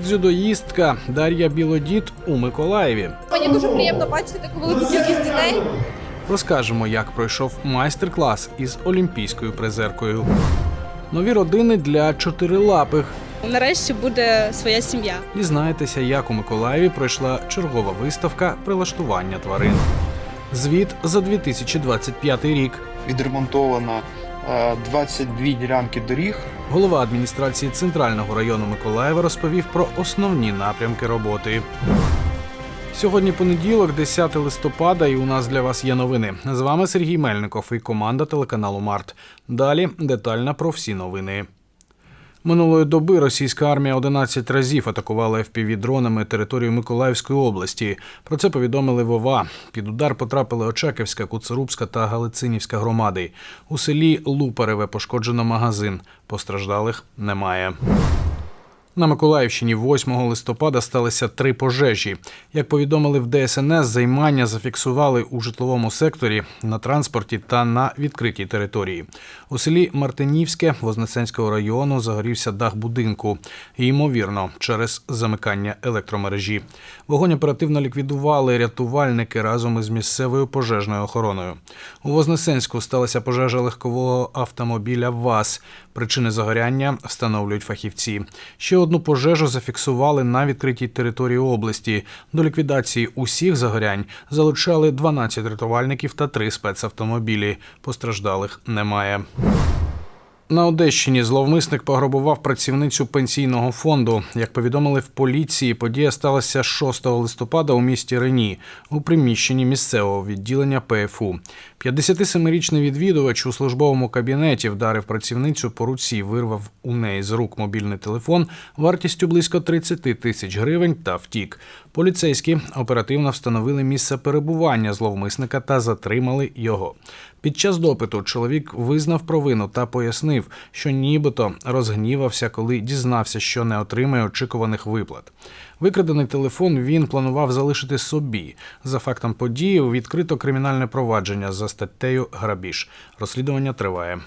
Дзюдоїстка Дар'я Білодід у Миколаєві. Мені дуже приємно бачити таку велику кількість дітей. Розкажемо, як пройшов майстер-клас із олімпійською призеркою. Нові родини для чотирилапих. Нарешті буде своя сім'я. Дізнаєтеся, як у Миколаєві пройшла чергова виставка прилаштування тварин. Звіт за 2025 рік. відремонтовано е, 22 ділянки доріг. Голова адміністрації центрального району Миколаєва розповів про основні напрямки роботи. Сьогодні понеділок, 10 листопада, і у нас для вас є новини. З вами Сергій Мельников і команда телеканалу Март. Далі детально про всі новини. Минулої доби російська армія 11 разів атакувала FPV-дронами територію Миколаївської області. Про це повідомили Вова. Під удар потрапили Очаківська, Куцерубська та Галицинівська громади. У селі Лупареве пошкоджено магазин. Постраждалих немає. На Миколаївщині 8 листопада сталися три пожежі. Як повідомили в ДСНС, займання зафіксували у житловому секторі, на транспорті та на відкритій території. У селі Мартинівське Вознесенського району загорівся дах будинку. І, ймовірно, через замикання електромережі. Вогонь оперативно ліквідували рятувальники разом із місцевою пожежною охороною. У Вознесенську сталася пожежа легкового автомобіля ВАЗ. Причини загоряння встановлюють фахівці. Ще одну пожежу зафіксували на відкритій території області. До ліквідації усіх загорянь залучали 12 рятувальників та 3 спецавтомобілі. Постраждалих немає. На Одещині зловмисник пограбував працівницю пенсійного фонду. Як повідомили в поліції, подія сталася 6 листопада у місті Рені у приміщенні місцевого відділення ПФУ. 57-річний відвідувач у службовому кабінеті вдарив працівницю по руці, вирвав у неї з рук мобільний телефон вартістю близько 30 тисяч гривень та втік. Поліцейські оперативно встановили місце перебування зловмисника та затримали його. Під час допиту чоловік визнав провину та пояснив, що нібито розгнівався, коли дізнався, що не отримає очікуваних виплат. Викрадений телефон він планував залишити собі. За фактом події відкрито кримінальне провадження за статтею грабіж. Розслідування триває.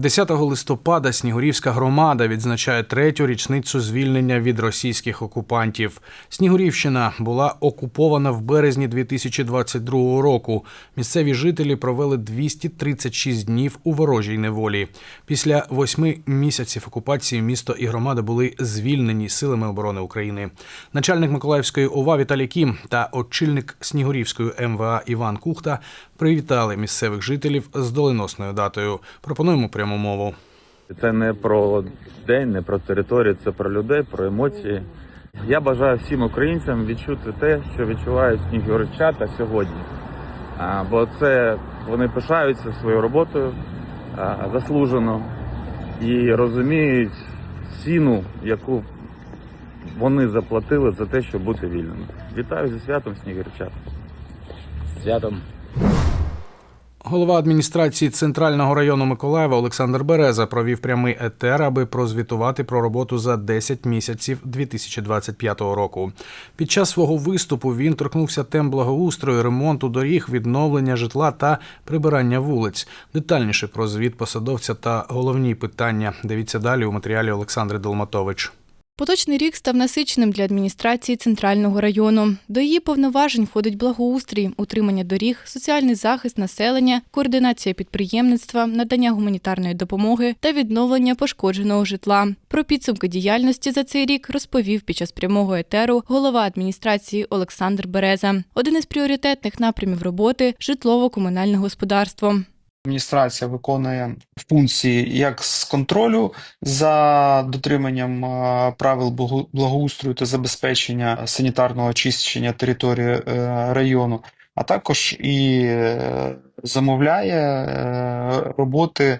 10 листопада Снігурівська громада відзначає третю річницю звільнення від російських окупантів. Снігурівщина була окупована в березні 2022 року. Місцеві жителі провели 236 днів у ворожій неволі. Після восьми місяців окупації місто і громада були звільнені силами оборони України. Начальник Миколаївської ОВА Віталій Кім та очільник Снігурівської МВА Іван Кухта привітали місцевих жителів з доленосною датою. Пропонуємо пряму мову. Це не про день, не про територію, це про людей, про емоції. Я бажаю всім українцям відчути те, що відчувають снігурчата сьогодні. Бо це вони пишаються своєю роботою заслужено і розуміють ціну, яку вони заплатили за те, щоб бути вільними. Вітаю зі святом снігурчат. Святом. Голова адміністрації центрального району Миколаєва Олександр Береза провів прямий етер, аби прозвітувати про роботу за 10 місяців 2025 року. Під час свого виступу він торкнувся тем благоустрою, ремонту доріг, відновлення житла та прибирання вулиць. Детальніше про звіт посадовця та головні питання. Дивіться далі у матеріалі Олександри Долматович. Поточний рік став насиченим для адміністрації центрального району. До її повноважень входить благоустрій, утримання доріг, соціальний захист населення, координація підприємництва, надання гуманітарної допомоги та відновлення пошкодженого житла. Про підсумки діяльності за цей рік розповів під час прямого етеру голова адміністрації Олександр Береза. Один із пріоритетних напрямів роботи житлово-комунальне господарство. Адміністрація виконує функції як з контролю за дотриманням правил благоустрою та забезпечення санітарного очищення території е, району, а також і е, замовляє е, роботи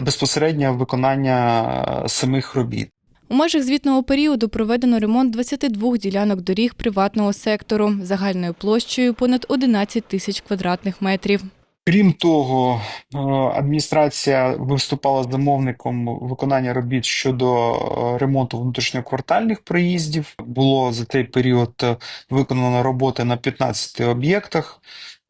безпосередньо виконання самих робіт. У межах звітного періоду проведено ремонт 22 ділянок доріг приватного сектору загальною площею понад 11 тисяч квадратних метрів. Крім того, е, адміністрація виступала замовником виконання робіт щодо е, ремонту внутрішньоквартальних проїздів. Було за цей період е, виконано роботи на 15 об'єктах.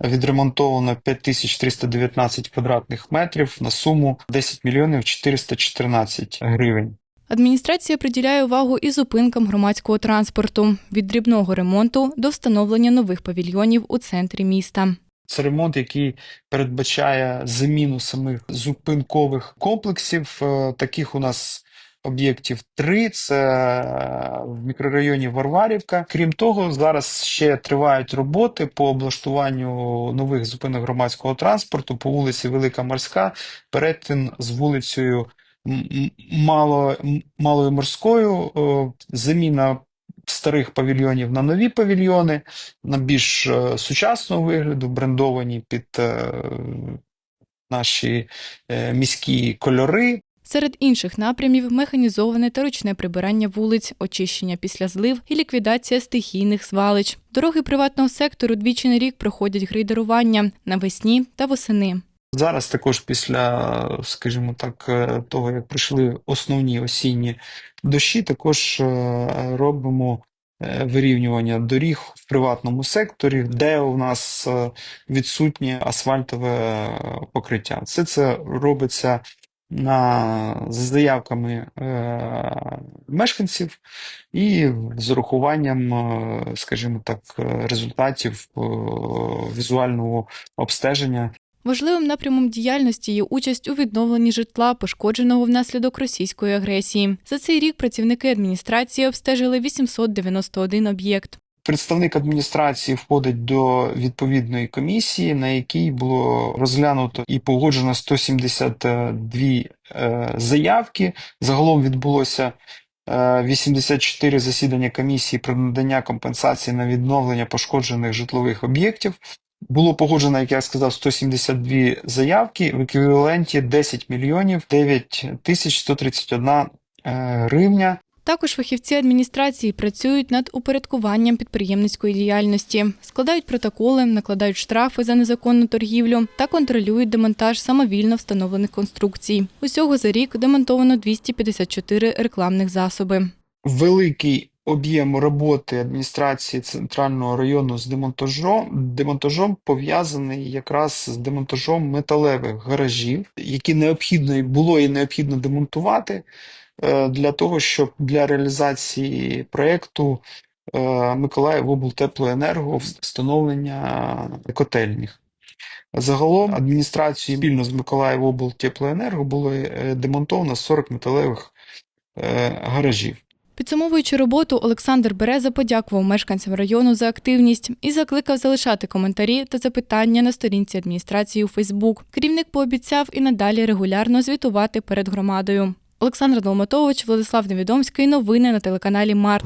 Відремонтовано 5319 квадратних метрів на суму 10 мільйонів 414 гривень. Адміністрація приділяє увагу і зупинкам громадського транспорту від дрібного ремонту до встановлення нових павільйонів у центрі міста. Це ремонт, який передбачає заміну самих зупинкових комплексів. Е, Таких у нас об'єктів три. Це е, в мікрорайоні Варварівка. Крім того, зараз ще тривають роботи по облаштуванню нових зупинок громадського транспорту по вулиці Велика Морська, перетин з вулицею Мало, Малою Морською, е, заміна старих павільйонів на нові павільйони на більш е, сучасного вигляду, брендовані під е, наші е, міські кольори. Серед інших напрямів механізоване та ручне прибирання вулиць, очищення після злив і ліквідація стихійних звалищ. Дороги приватного сектору двічі на рік проходять грейдерування навесні та восени. Зараз також після, скажімо так, е, того, як прийшли основні осінні дощі, також е, робимо е, вирівнювання доріг в приватному секторі, де у нас відсутнє асфальтове покриття. Все це робиться на, з заявками мешканців і з урахуванням, скажімо так, результатів візуального обстеження Важливим напрямом діяльності є участь у відновленні житла, пошкодженого внаслідок російської агресії. За цей рік працівники адміністрації обстежили 891 об'єкт. Представник адміністрації входить до відповідної комісії, на якій було розглянуто і погоджено 172 е, заявки. Загалом відбулося е, 84 засідання комісії про надання компенсації на відновлення пошкоджених житлових об'єктів. Було погоджено, як я сказав, 172 заявки в еквіваленті 10 мільйонів 9 тисяч 131 е, гривня. Також фахівці адміністрації працюють над упорядкуванням підприємницької діяльності, складають протоколи, накладають штрафи за незаконну торгівлю та контролюють демонтаж самовільно встановлених конструкцій. Усього за рік демонтовано 254 рекламних засоби. великий об'єм роботи адміністрації центрального району з демонтажом, демонтажом пов'язаний якраз з демонтажом металевих гаражів, які необхідно було і необхідно демонтувати е, для того, щоб для реалізації проєкту е, Миколаїв облтеплоенерго встановлення котельних. Загалом адміністрацією спільно з Миколаїв облтеплоенерго було е, демонтовано 40 металевих гаражів. Підсумовуючи роботу, Олександр Береза подякував мешканцям району за активність і закликав залишати коментарі та запитання на сторінці адміністрації у Фейсбук. Керівник пообіцяв і надалі регулярно звітувати перед громадою. Олександр Долматович, Владислав Невідомський. Новини на телеканалі Март.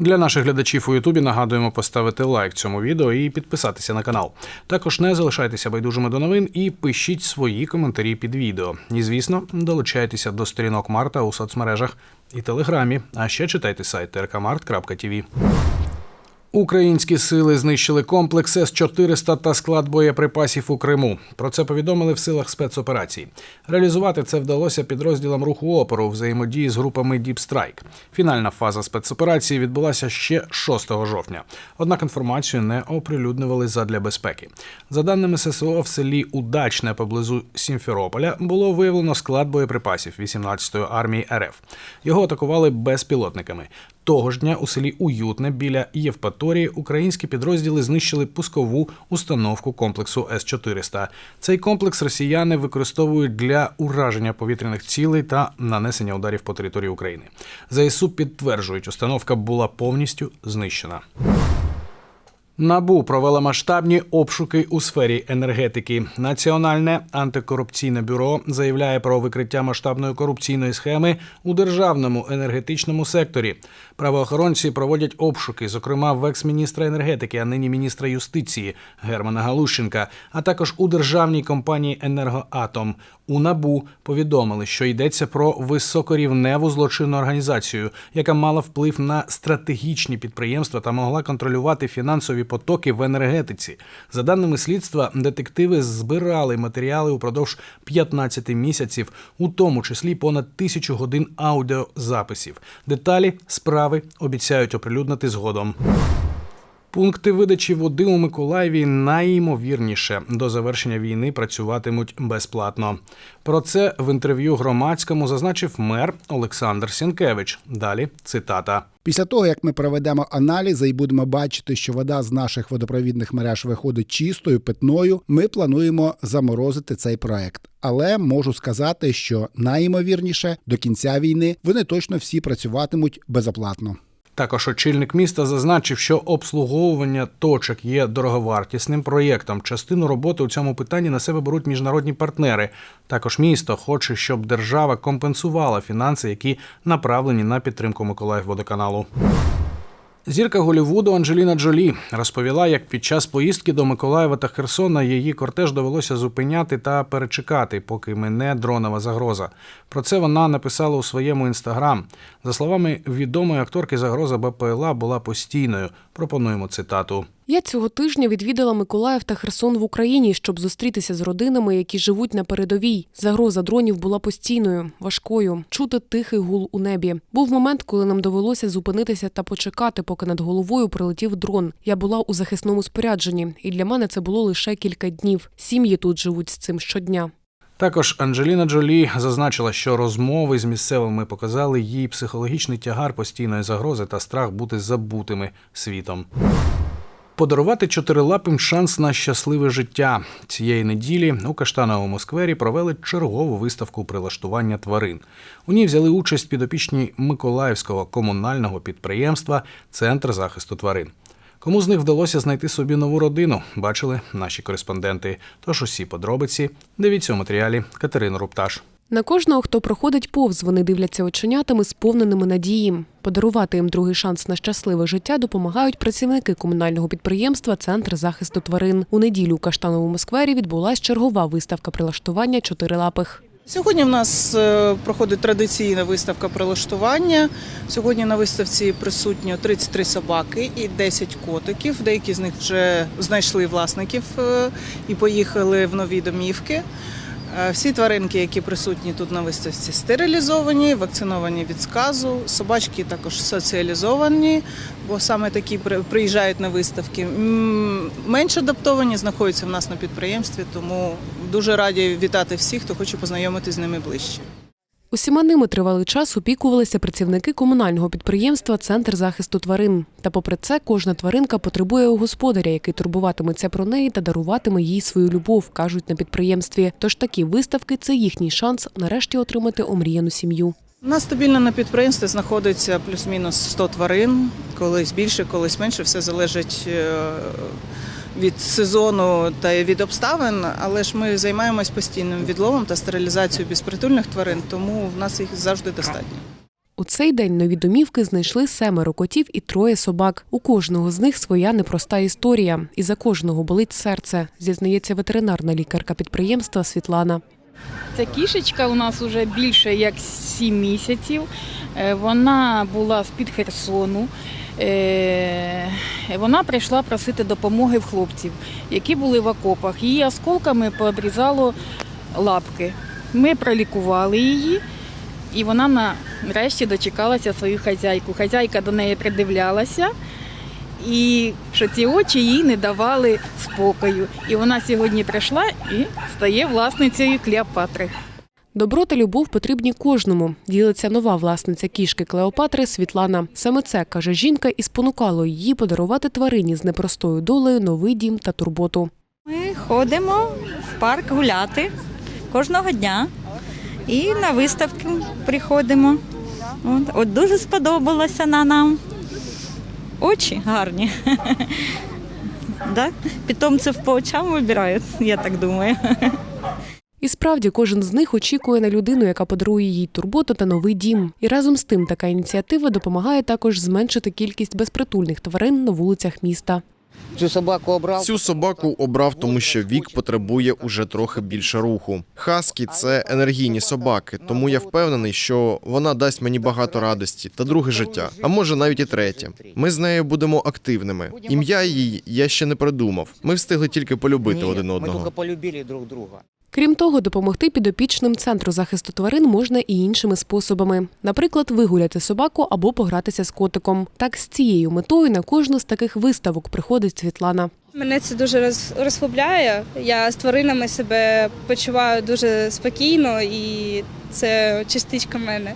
Для наших глядачів у Ютубі нагадуємо поставити лайк цьому відео і підписатися на канал. Також не залишайтеся байдужими до новин і пишіть свої коментарі під відео. І звісно, долучайтеся до сторінок Марта у соцмережах і телеграмі. А ще читайте сайт rkmart.tv. Українські сили знищили комплекс С-400 та склад боєприпасів у Криму. Про це повідомили в силах спецоперацій. Реалізувати це вдалося підрозділам руху опору взаємодії з групами Strike. Фінальна фаза спецоперації відбулася ще 6 жовтня. Однак інформацію не оприлюднювали задля безпеки. За даними ССО, в селі Удачне поблизу Сімферополя було виявлено склад боєприпасів 18-ї армії РФ. Його атакували безпілотниками. Того ж дня у селі Уютне біля Євпаторії українські підрозділи знищили пускову установку комплексу С-400. Цей комплекс росіяни використовують для ураження повітряних цілей та нанесення ударів по території України. ЗСУ підтверджують, установка була повністю знищена. НАБУ провела масштабні обшуки у сфері енергетики. Національне антикорупційне бюро заявляє про викриття масштабної корупційної схеми у державному енергетичному секторі. Правоохоронці проводять обшуки, зокрема в екс-міністра енергетики, а нині міністра юстиції Германа Галущенка, а також у державній компанії Енергоатом. У НАБУ повідомили, що йдеться про високорівневу злочинну організацію, яка мала вплив на стратегічні підприємства та могла контролювати фінансові потоки в енергетиці. За даними слідства, детективи збирали матеріали упродовж 15 місяців, у тому числі понад тисячу годин аудіозаписів. Деталі справи обіцяють оприлюднити згодом. Пункти видачі води у Миколаєві найімовірніше до завершення війни працюватимуть безплатно. Про це в інтерв'ю громадському зазначив мер Олександр Сінкевич. Далі цитата. Після того, як ми проведемо аналізи і будемо бачити, що вода з наших водопровідних мереж виходить чистою, питною, ми плануємо заморозити цей проект. Але можу сказати, що найімовірніше до кінця війни вони точно всі працюватимуть безоплатно. Також очільник міста зазначив, що обслуговування точок є дороговартісним проєктом. Частину роботи у цьому питанні на себе беруть міжнародні партнери. Також місто хоче, щоб держава компенсувала фінанси, які направлені на підтримку Миколаївводоканалу. Зірка Голівуду Анджеліна Джолі розповіла, як під час поїздки до Миколаєва та Херсона її кортеж довелося зупиняти та перечекати, поки мине дронова загроза. Про це вона написала у своєму інстаграм. За словами відомої акторки, загроза БПЛА була постійною. Пропонуємо цитату. Я цього тижня відвідала Миколаїв та Херсон в Україні, щоб зустрітися з родинами, які живуть на передовій. Загроза дронів була постійною, важкою. Чути тихий гул у небі. Був момент, коли нам довелося зупинитися та почекати, поки над головою прилетів дрон. Я була у захисному спорядженні, і для мене це було лише кілька днів. Сім'ї тут живуть з цим щодня. Також Анджеліна Джолі зазначила, що розмови з місцевими показали їй психологічний тягар постійної загрози та страх бути забутими світом. Подарувати чотирилапим шанс на щасливе життя цієї неділі у Каштановому сквері провели чергову виставку прилаштування тварин. У ній взяли участь підопічні Миколаївського комунального підприємства Центр захисту тварин. Кому з них вдалося знайти собі нову родину, бачили наші кореспонденти. Тож усі подробиці дивіться у матеріалі Катерини Рупташ. На кожного, хто проходить повз, вони дивляться оченятами, сповненими надії. Подарувати їм другий шанс на щасливе життя допомагають працівники комунального підприємства Центр захисту тварин. У неділю у Каштановому сквері відбулась чергова виставка прилаштування чотирилапих. Сьогодні в нас е, проходить традиційна виставка прилаштування. Сьогодні на виставці присутньо 33 собаки і 10 котиків. Деякі з них вже знайшли власників е, і поїхали в нові домівки. Е, Всі тваринки, які присутні тут на виставці, стерилізовані, вакциновані від сказу. Собачки також соціалізовані, бо саме такі при- приїжджають на виставки. Менш адаптовані знаходяться в нас на підприємстві, тому дуже раді вітати всіх, хто хоче познайомитися з ними ближче. Усіма ними тривалий час опікувалися працівники комунального підприємства Центр захисту тварин. Та попри це, кожна тваринка потребує у господаря, який турбуватиметься про неї та даруватиме їй свою любов, кажуть на підприємстві. Тож такі виставки це їхній шанс нарешті отримати омріяну сім'ю. У нас стабільно на підприємстві знаходиться плюс-мінус 100 тварин, колись більше, колись менше. Все залежить е, від сезону та від обставин. Але ж ми займаємось постійним відловом та стерилізацією безпритульних тварин, тому в нас їх завжди достатньо. У цей день нові домівки знайшли семеро котів і троє собак. У кожного з них своя непроста історія, і за кожного болить серце, зізнається ветеринарна лікарка підприємства Світлана. Ця кішечка у нас вже більше як 7 місяців. Е, Вона була з-під Херсону. Е, Вона прийшла просити допомоги в хлопців, які були в окопах. Її осколками пообрізало лапки. Ми пролікували її, і вона нарешті дочекалася свою хазяйку. Хазяйка до неї придивлялася. І що ці очі їй не давали спокою. І вона сьогодні прийшла і стає власницею Клеопатри. Добро та любов потрібні кожному. Ділиться нова власниця кішки Клеопатри Світлана. Саме це каже жінка, і спонукало її подарувати тварині з непростою долею новий дім та турботу. Ми ходимо в парк гуляти кожного дня і на виставки приходимо. От, от дуже сподобалося на нам. Очі гарні. Да? Питомців по очам вибирають, я так думаю. І справді кожен з них очікує на людину, яка подарує їй турботу та новий дім. І разом з тим така ініціатива допомагає також зменшити кількість безпритульних тварин на вулицях міста. Цю собаку обрав. Цю собаку обрав, тому що вік потребує уже трохи більше руху. Хаскі це енергійні собаки, тому я впевнений, що вона дасть мені багато радості та друге життя, а може навіть і третє. Ми з нею будемо активними. Ім'я її я ще не придумав. Ми встигли тільки полюбити Ні, один Ми одного. Крім того, допомогти підопічним центру захисту тварин можна і іншими способами, наприклад, вигуляти собаку або погратися з котиком. Так з цією метою на кожну з таких виставок приходить Світлана. Мене це дуже роз- розслабляє. Я з тваринами себе почуваю дуже спокійно і це частичка мене.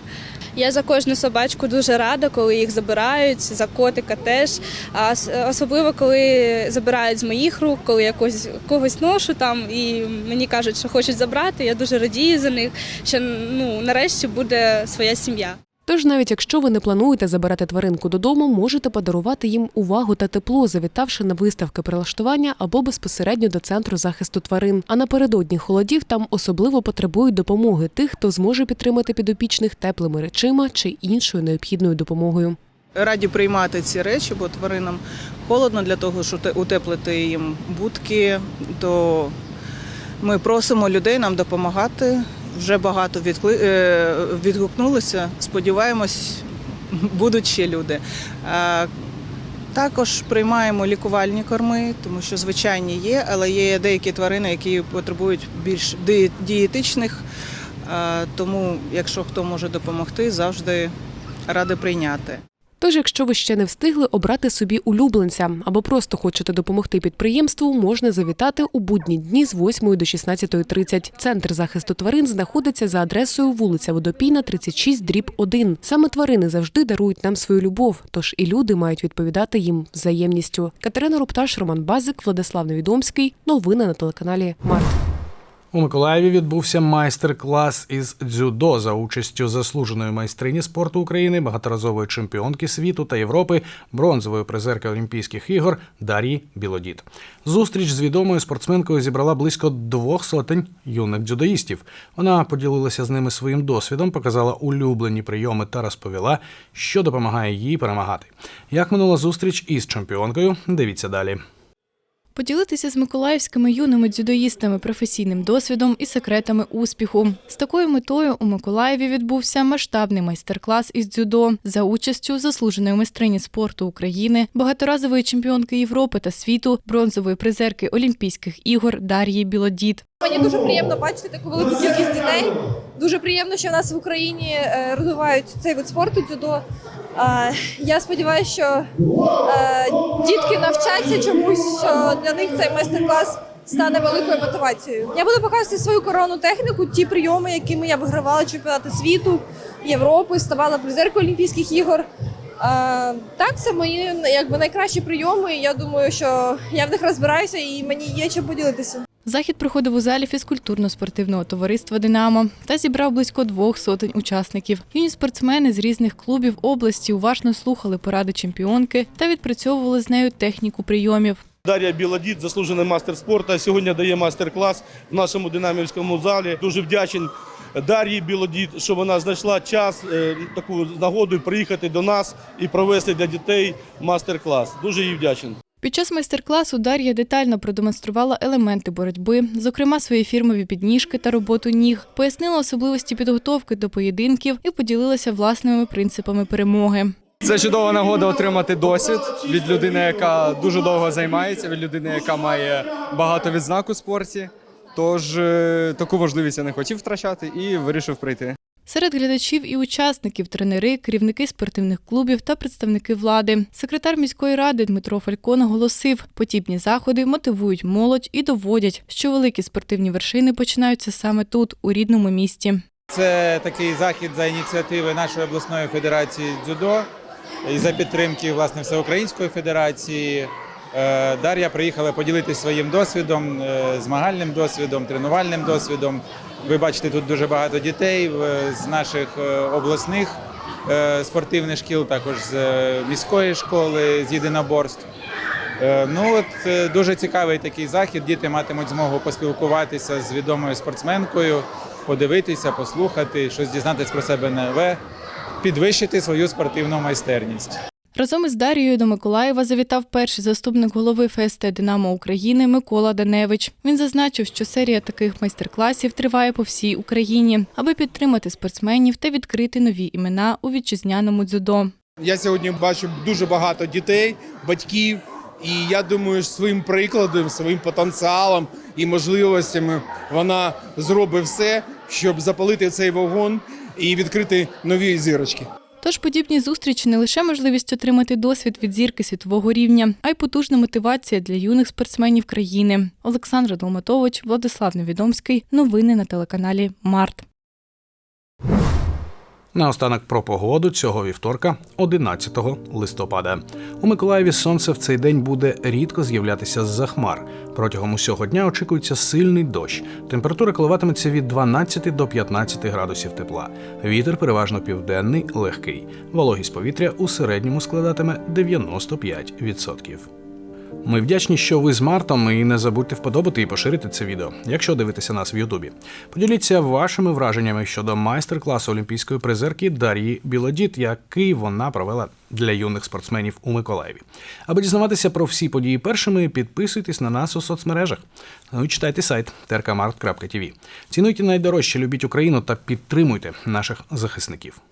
Я за кожну собачку дуже рада, коли їх забирають, за котика теж. А особливо, коли забирають з моїх рук, коли я когось, когось ношу там і мені кажуть, що хочуть забрати. Я дуже радію за них, що ну нарешті буде своя сім'я. Тож, навіть якщо ви не плануєте забирати тваринку додому, можете подарувати їм увагу та тепло, завітавши на виставки прилаштування або безпосередньо до центру захисту тварин. А напередодні холодів там особливо потребують допомоги тих, хто зможе підтримати підопічних теплими речима чи іншою необхідною допомогою. Раді приймати ці речі, бо тваринам холодно для того, щоб те- утеплити їм будки, то ми просимо людей нам допомагати. Вже багато відкли... е, відгукнулися. Сподіваємось, будуть ще люди. Е, Також приймаємо лікувальні корми, тому що звичайні є, але є деякі тварини, які потребують більш дієтичних. Е, Тому, якщо хто може допомогти, завжди ради прийняти. Тож, якщо ви ще не встигли обрати собі улюбленця або просто хочете допомогти підприємству, можна завітати у будні дні з 8 до 16.30. Центр захисту тварин знаходиться за адресою вулиця Водопійна, 36, дріб 1. Саме тварини завжди дарують нам свою любов, тож і люди мають відповідати їм взаємністю. Катерина Рупташ, Роман Базик, Владислав Невідомський. Новини на телеканалі Март. У Миколаєві відбувся майстер-клас із дзюдо за участю заслуженої майстрині спорту України, багаторазової чемпіонки світу та Європи, бронзової призерки Олімпійських ігор Дар'ї Білодід. Зустріч з відомою спортсменкою зібрала близько двох сотень юних дзюдоїстів. Вона поділилася з ними своїм досвідом, показала улюблені прийоми та розповіла, що допомагає їй перемагати. Як минула зустріч із чемпіонкою? Дивіться далі. Поділитися з миколаївськими юними дзюдоїстами професійним досвідом і секретами успіху. З такою метою у Миколаєві відбувся масштабний майстер-клас із дзюдо за участю заслуженої майстрині спорту України, багаторазової чемпіонки Європи та світу, бронзової призерки Олімпійських ігор Дар'ї Білодід. Мені дуже приємно бачити таку велику кількість дітей. Дуже приємно, що в нас в Україні е, розвивають цей вид спорту дзюдо. Е, Я сподіваюся, що е, дітки навчаться чомусь, що для них цей майстер-клас стане великою мотивацією. Я буду показувати свою коронну техніку, ті прийоми, якими я вигравала чемпіонати світу, Європи, ставала призеркою Олімпійських ігор. Так, це мої якби найкращі прийоми. Я думаю, що я в них розбираюся і мені є чим поділитися. Захід проходив у залі фізкультурно-спортивного товариства Динамо та зібрав близько двох сотень учасників. Юні спортсмени з різних клубів області уважно слухали поради чемпіонки та відпрацьовували з нею техніку прийомів. Дар'я Білодід, заслужений мастер спорту, сьогодні дає майстер-клас в нашому динамівському залі. Дуже вдячен Дар'ї Білодід, що вона знайшла час, е, таку нагоду приїхати до нас і провести для дітей майстер-клас. Дуже їй вдячен. Під час майстер-класу Дар'я детально продемонструвала елементи боротьби, зокрема свої фірмові підніжки та роботу ніг, пояснила особливості підготовки до поєдинків і поділилася власними принципами перемоги. Це чудова нагода отримати досвід від людини, яка дуже довго займається, від людини, яка має багато відзнак у спорті. Тож е, таку важливість я не хотів втрачати і вирішив прийти. Серед глядачів і учасників тренери, керівники спортивних клубів та представники влади. Секретар міської ради Дмитро Фалько наголосив, подібні заходи мотивують молодь і доводять, що великі спортивні вершини починаються саме тут, у рідному місті. Це такий захід за ініціативи нашої обласної федерації дзюдо і за підтримки власне всеукраїнської федерації. Е, Дар'я приїхала поділитися своїм досвідом, е, змагальним досвідом, тренувальним досвідом. Ви бачите тут дуже багато дітей з наших е, обласних е, спортивних шкіл, також з е, міської школи, з єдиноборств. Ну от дуже цікавий такий захід. Діти матимуть змогу поспілкуватися з відомою спортсменкою, подивитися, послухати, щось дізнатися про себе нове, підвищити свою спортивну майстерність. Разом із Дарією до Миколаєва завітав перший заступник голови ФСТ Динамо України Микола Даневич. Він зазначив, що серія таких майстер-класів триває по всій Україні, аби підтримати спортсменів та відкрити нові імена у вітчизняному дзюдо. Я сьогодні бачу дуже багато дітей, батьків, І я думаю, своїм прикладом, своїм потенціалом і можливостями вона зробить все, щоб запалити цей вогонь і відкрити нові зірочки. Тож подібні зустрічі не лише можливість отримати досвід від зірки світового рівня, а й потужна мотивація для юних спортсменів країни. Олександра Долматович, Владислав Невідомський. Новини на телеканалі Март. Наостанок про погоду цього вівторка, 11 листопада. У Миколаєві сонце в цей день буде рідко з'являтися з-за хмар. Протягом усього дня очікується сильний дощ. Температура коливатиметься від 12 до 15 градусів тепла. Вітер переважно південний, легкий. Вологість повітря у середньому складатиме 95%. Ми вдячні, що ви з Мартом, і не забудьте вподобати і поширити це відео, якщо дивитеся нас в Ютубі. Поділіться вашими враженнями щодо майстер-класу олімпійської призерки Дар'ї Білодіт, який вона провела для юних спортсменів у Миколаєві. Аби дізнаватися про всі події першими, підписуйтесь на нас у соцмережах. Ну і читайте сайт trkmart.tv. Цінуйте найдорожче, любіть Україну та підтримуйте наших захисників.